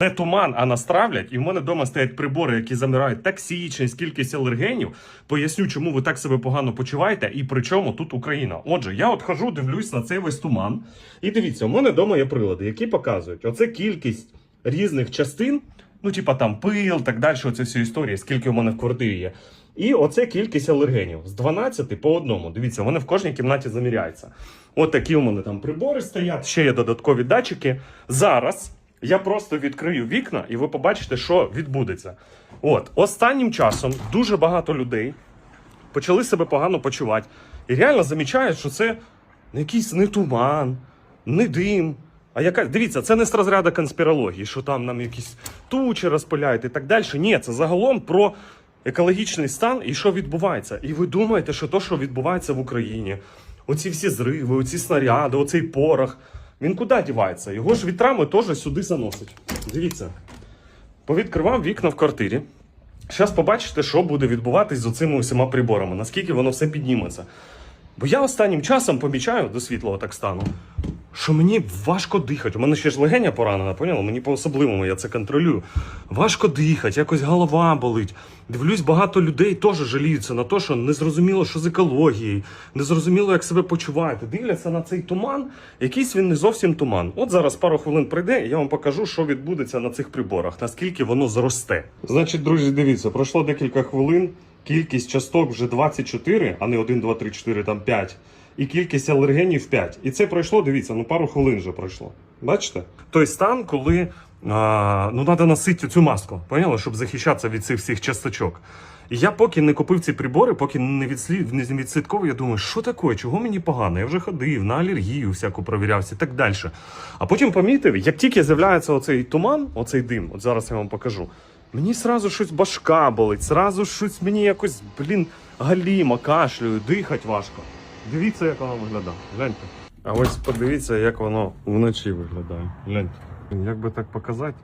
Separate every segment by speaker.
Speaker 1: Не туман, а настравлять, і в мене вдома стоять прибори, які замирають токсичність, кількість алергенів. Поясню, чому ви так себе погано почуваєте, і при чому тут Україна. Отже, я от хожу, дивлюсь на цей весь туман. І дивіться, у мене вдома є прилади, які показують оце кількість різних частин, ну, типа там пил, так далі, оце всі історії, скільки у мене в квартирі є. І оце кількість алергенів з 12 по одному. Дивіться, вони в кожній кімнаті заміряються. От такі у мене там прибори стоять, ще є додаткові датчики. Зараз я просто відкрию вікна, і ви побачите, що відбудеться. От останнім часом дуже багато людей почали себе погано почувати. І реально замічають, що це не якийсь не туман, не дим. А яка дивіться, це не з розряду конспірології, що там нам якісь тучі розпиляють і так далі. Ні, це загалом про екологічний стан і що відбувається. І ви думаєте, що то, що відбувається в Україні, оці всі зриви, оці снаряди, оцей порох, він куди дівається? Його ж вітрами теж сюди заносить. Дивіться, повідкривав вікна в квартирі. Зараз побачите, що буде відбуватись з оцими усіма приборами, наскільки воно все підніметься. Бо я останнім часом помічаю до світлого так стану, що мені важко дихати. У мене ще ж легеня поранена, поняла? Мені по-особливому я це контролюю. Важко дихати, якось голова болить. Дивлюсь, багато людей теж жаліються на те, що не зрозуміло, що з екологією, не зрозуміло, як себе почуваєте. Дивляться на цей туман, якийсь він не зовсім туман. От зараз пару хвилин прийде, і я вам покажу, що відбудеться на цих приборах, наскільки воно зросте. Значить, друзі, дивіться, пройшло декілька хвилин. Кількість часток вже 24, а не 1, 2, 3, 4, там 5. І кількість алергенів 5. І це пройшло, дивіться, ну пару хвилин вже пройшло. Бачите? Той стан, коли а, ну треба носити цю маску, поняли, щоб захищатися від цих всіх часточок. І я поки не купив ці прибори, поки не відслід не відслідковую, я думаю, що таке, чого мені погано? Я вже ходив на алергію, всяку провірявся і так далі. А потім помітив, як тільки з'являється оцей туман, оцей дим, от зараз я вам покажу. Мені сразу щось башка болить, сразу щось мені якось, блін, галіма, кашлюю, дихати важко. Дивіться, як воно виглядає. Гляньте. А ось подивіться, як воно вночі виглядає. Гляньте. Як би так показати?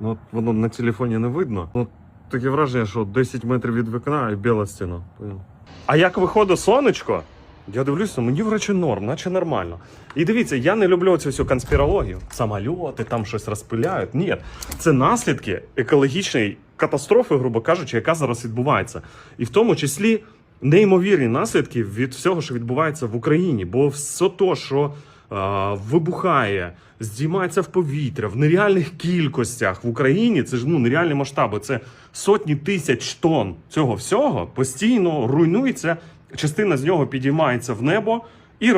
Speaker 1: Ну, от воно на телефоні не видно. Ну, таке враження, що 10 метрів від вікна і біла стіна. А як виходить сонечко, я дивлюся, мені врачі норм, наче нормально. І дивіться, я не люблю цю всю конспірологію. Самольоти там щось розпиляють. Ні, це наслідки екологічної катастрофи, грубо кажучи, яка зараз відбувається. І в тому числі неймовірні наслідки від всього, що відбувається в Україні. Бо все то, що вибухає, здіймається в повітря в нереальних кількостях в Україні, це ж ну нереальні масштаби. Це сотні тисяч тонн цього всього постійно руйнується. Частина з нього підіймається в небо і роз.